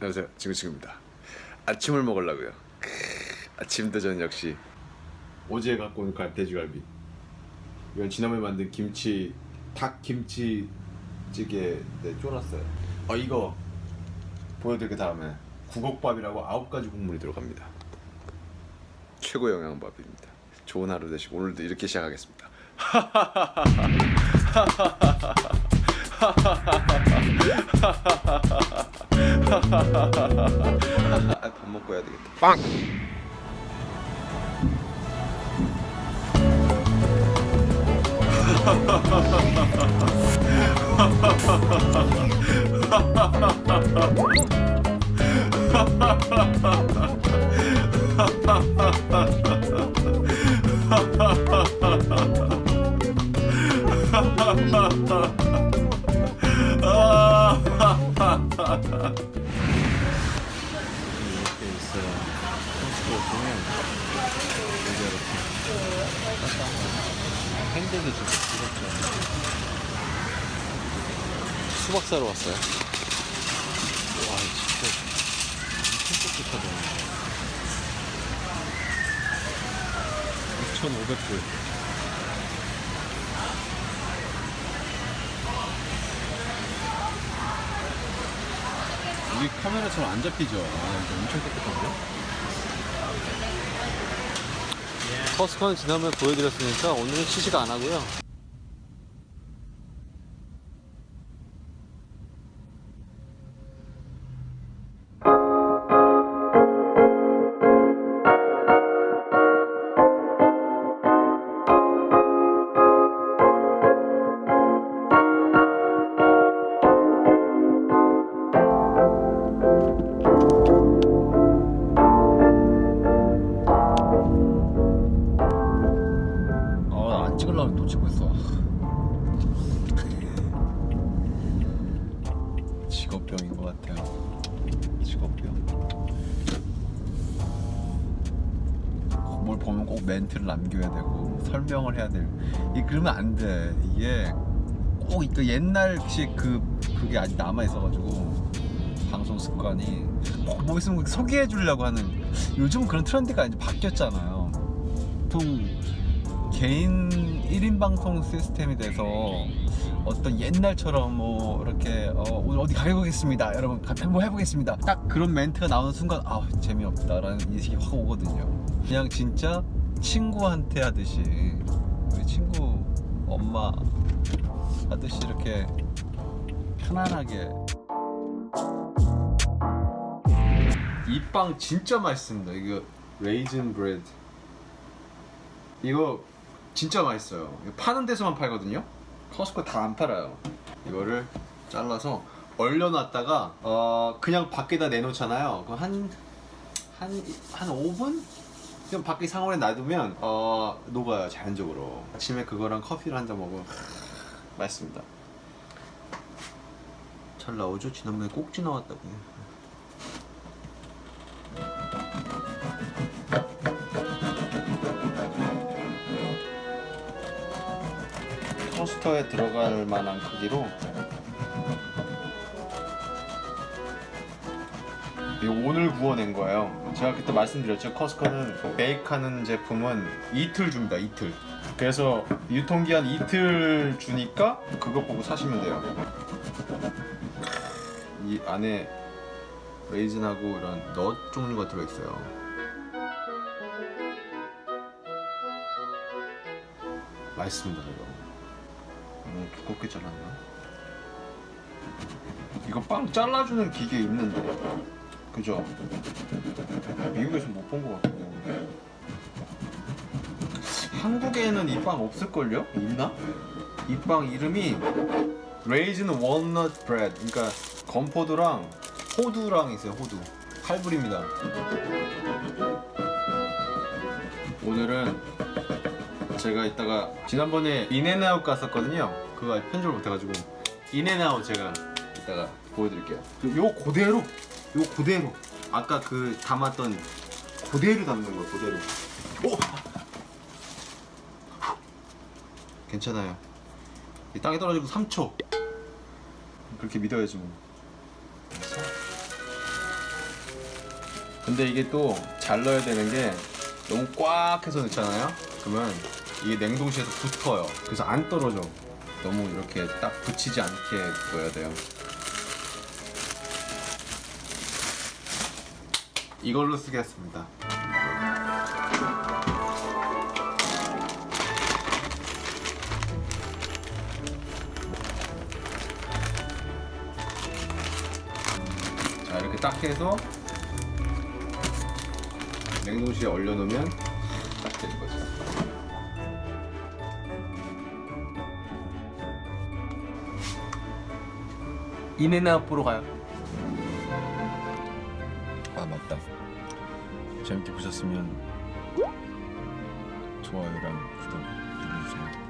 안녕하세요. 지구친구입니다. 아침을 먹으려고요. 아침도 저는 역시. 어제 갖고 온 갈- 돼지갈비. 이건 지난번에 만든 김치 닭 김치 찌개 네 쫄았어요. 어 이거 보여드릴 다음에 국옥밥이라고 아홉 가지 국물이 들어갑니다. 최고 영양밥입니다. 좋은 하루 되시고 오늘도 이렇게 시작하겠습니다 아, 밥 먹고 해야 되겠다 빵! 보면 이제 이렇게 핸들도 좀 무겁죠. 수박 사러 왔어요. 와 진짜 엄청 촉촉하다. 6,500불. 여기 카메라처럼 안 잡히죠? 아, 엄청 깨끗한데? 커스코는 지난번에 보여드렸으니까 오늘은 시식 안 하고요. 찍으려고 또 찍고 있어. 직업병인 것 같아요. 직업병. 뭘 보면 꼭 멘트를 남겨야 되고 설명을 해야 될. 이 그러면 안 돼. 이게 꼭 그 옛날식 그 그게 아직 남아 있어가지고 방송 습관이 꼭뭐 있으면 소개해 주려고 하는. 요즘 그런 트렌드가 이제 바뀌었잖아요. 보통 개인 1인 방송 시스템이 돼서 어떤 옛날처럼 뭐 이렇게 어, 오늘 어디 가보겠습니다. 여러분 가- 한번 해보겠습니다. 딱 그런 멘트가 나오는 순간 아 재미없다라는 인식이 확 오거든요. 그냥 진짜 친구한테 하듯이 우리 친구 엄마 하듯이 이렇게 편안하게. 이 빵 진짜 맛있습니다. 이거 레이즌 브레드 이거 진짜 맛있어요. 파는 데서만 팔거든요. 커스코 다 안 팔아요. 이거를 잘라서 얼려놨다가 어 그냥 밖에다 내놓잖아요. 한한 한 한 5분? 그냥 밖에 상온에 놔두면 어 녹아요 자연적으로. 아침에 그거랑 커피를 한 잔 먹으면 맛있습니다. 잘 나오죠? 지난번에 꼭지 나왔다고. 토스터에 들어갈 만한 크기로 오늘 구워낸 거예요. 제가 그때 말씀드렸죠. 커스코는 베이크하는 제품은 이틀 줍니다. 이틀. 그래서 유통기한 이틀 주니까 그거 보고 사시면 돼요. 이 안에 레이즌하고 이런 넛 종류가 들어있어요. 맛있습니다, 이거. 너무 두껍게 잘랐나? 이거 빵 잘라주는 기계 있는데 그죠? 미국에서 못 본 것 같은데 한국에는 이 빵 없을걸요? 있나? 이 빵 이름이 레이즌 월넛 브레드 그러니까 건포도랑 호두랑 있어요 호두 8불입니다 오늘은 제가 이따가 지난번에 인앤아웃 갔었거든요. 그거 아직 편집을 못해가지고 인앤아웃 제가 이따가 보여드릴게요. 그 요 그대로, 요 그대로 아까 그 담았던 그대로 담는 거예요. 그대로. 오! 괜찮아요. 이 땅에 떨어지고 3초. 그렇게 믿어야지 뭐. 근데 이게 또 잘 넣어야 되는 게 너무 꽉 해서 넣잖아요. 그러면 이게 냉동실에서 붙어요. 그래서 안 떨어져. 너무 이렇게 딱 붙이지 않게 넣어야 돼요. 이걸로 쓰겠습니다. 자 이렇게 딱 해서 냉동실에 얼려놓으면 딱 되는 거죠. 인앤아웃 보러 가요. 아 맞다. 재밌게 보셨으면 좋아요랑 구독 눌러주세요.